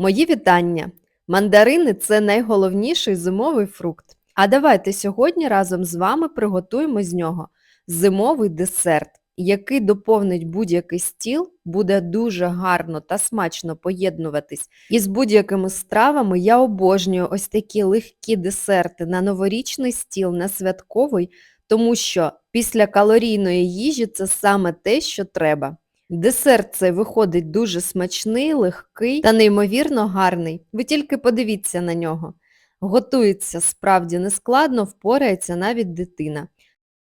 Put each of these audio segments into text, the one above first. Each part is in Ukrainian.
Мої вітання! Мандарини це найголовніший зимовий фрукт. А давайте сьогодні разом з вами приготуємо з нього зимовий десерт, який доповнить будь-який стіл, буде дуже гарно та смачно поєднуватись із будь-якими стравами. Я обожнюю ось такі легкі десерти на новорічний стіл, на святковий, тому що після калорійної їжі це саме те, що треба. Десерт цей виходить дуже смачний, легкий та неймовірно гарний. Ви тільки подивіться на нього. Готується справді нескладно, впорається навіть дитина.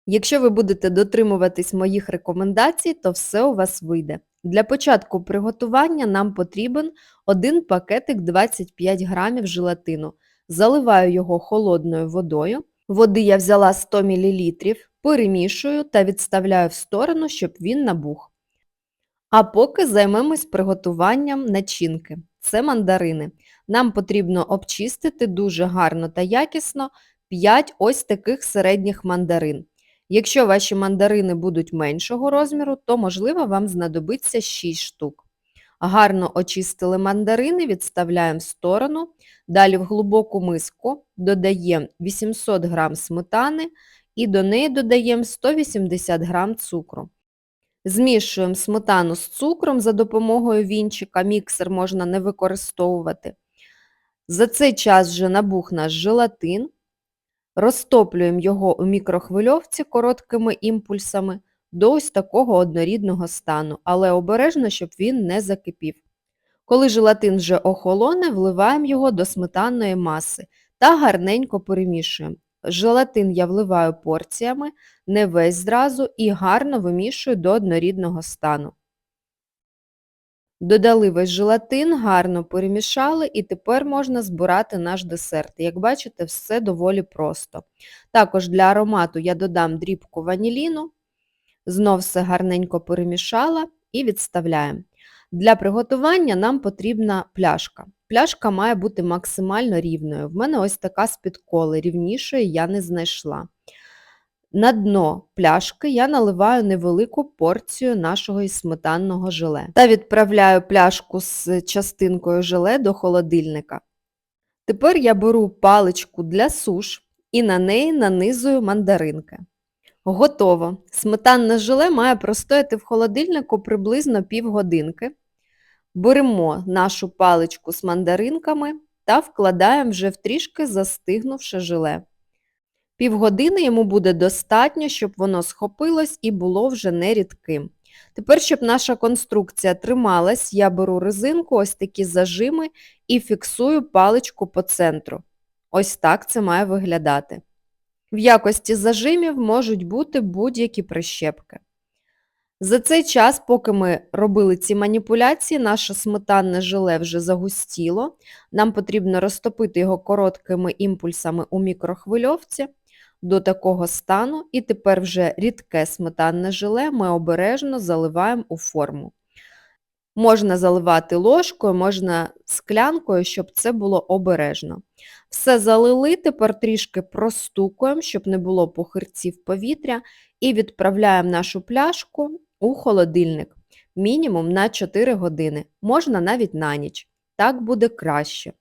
Якщо ви будете дотримуватись моїх рекомендацій, то все у вас вийде. Для початку приготування нам потрібен один пакетик 25 грамів желатину. Заливаю його холодною водою. Води я взяла 100 мл, перемішую та відставляю в сторону, щоб він набух. А поки займемось приготуванням начинки. Це мандарини. Нам потрібно обчистити дуже гарно та якісно 5 ось таких середніх мандарин. Якщо ваші мандарини будуть меншого розміру, то, можливо, вам знадобиться 6 штук. Гарно очистили мандарини, відставляємо в сторону. Далі в глибоку миску додаємо 800 г сметани і до неї додаємо 180 г цукру. Змішуємо сметану з цукром за допомогою вінчика, міксер можна не використовувати. За цей час вже набух наш желатин. Розтоплюємо його у мікрохвильовці короткими імпульсами до ось такого однорідного стану, але обережно, щоб він не закипів. Коли желатин вже охолоне, вливаємо його до сметанної маси та гарненько перемішуємо. Желатин я вливаю порціями, не весь зразу і гарно вимішую до однорідного стану. Додали весь желатин, гарно перемішали і тепер можна збирати наш десерт. Як бачите, все доволі просто. Також для аромату я додам дрібку ваніліну, знов все гарненько перемішала і відставляємо. Для приготування нам потрібна пляшка. Пляшка має бути максимально рівною. В мене ось така з-під коли, рівнішої я не знайшла. На дно пляшки я наливаю невелику порцію нашого сметанного желе та відправляю пляшку з частинкою желе до холодильника. Тепер я беру паличку для суш і на неї нанизую мандаринки. Готово. Сметанне желе має простояти в холодильнику приблизно півгодинки. Беремо нашу паличку з мандаринками та вкладаємо вже в трішки застигнувше желе. Півгодини йому буде достатньо, щоб воно схопилось і було вже не рідким. Тепер, щоб наша конструкція трималась, я беру резинку, ось такі зажими і фіксую паличку по центру. Ось так це має виглядати. В якості зажимів можуть бути будь-які прищепки. За цей час, поки ми робили ці маніпуляції, наше сметанне желе вже загустіло. Нам потрібно розтопити його короткими імпульсами у мікрохвильовці до такого стану, і тепер вже рідке сметанне желе ми обережно заливаємо у форму. Можна заливати ложкою, можна склянкою, щоб це було обережно. Все залили, тепер трішки простукуємо, щоб не було похирців повітря, і відправляємо нашу пляшку у холодильник мінімум на 4 години, можна навіть на ніч. Так буде краще.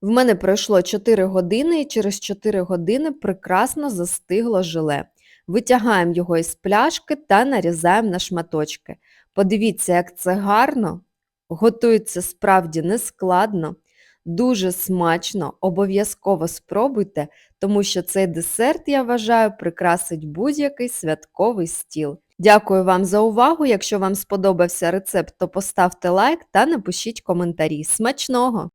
В мене пройшло 4 години і через 4 години прекрасно застигло желе. Витягаємо його із пляшки та нарізаємо на шматочки. Подивіться, як це гарно, готується справді нескладно, дуже смачно, обов'язково спробуйте, тому що цей десерт, я вважаю, прикрасить будь-який святковий стіл. Дякую вам за увагу. Якщо вам сподобався рецепт, то поставте лайк та напишіть коментарі. Смачного!